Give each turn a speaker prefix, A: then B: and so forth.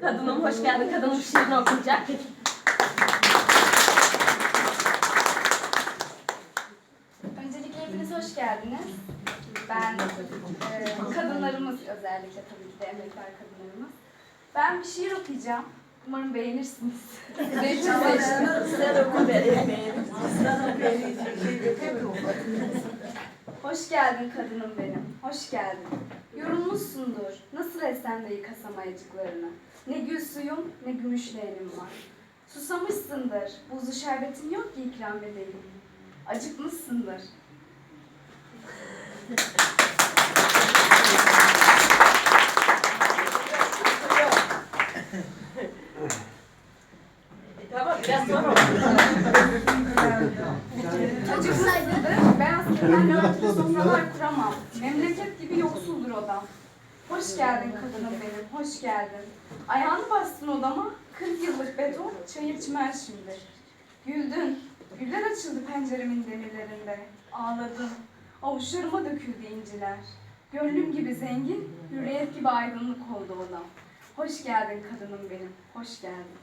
A: Kadınım hoş geldin. Kadınım şiirini okuyacak.
B: Öncelikle hepiniz hoş geldiniz. Ben e, kadınlarımız özellikle tabii ki de emektar kadınlarımız. Ben bir şiir okuyacağım. Umarım beğenirsiniz. İçin seçtim. Hoş geldin kadınım benim, hoş geldin. Yorulmuşsundur, esen de yıkasam ayıcıklarını. Ne gül suyum, ne gümüş leğenim var. Susamışsındır, buzlu şerbetin yok ki ikram edeyim. Acıkmışsındır.
A: Tamam biraz sonra
B: Acıkmışsındır, ben aslında nöbetli sofralar kuramam. Memleket gibi yoksuldur odam. Hoş geldin kadınım benim, hoş geldin. Ayağını bastın odama, 40 yıllık beton, çayır çimen şimdi. Güldün, güller açıldı penceremin demirlerinde. Ağladın, avuçlarıma döküldü inciler. Gönlüm gibi zengin, hürriyet gibi aydınlık oldu odam. Hoş geldin kadınım benim, hoş geldin.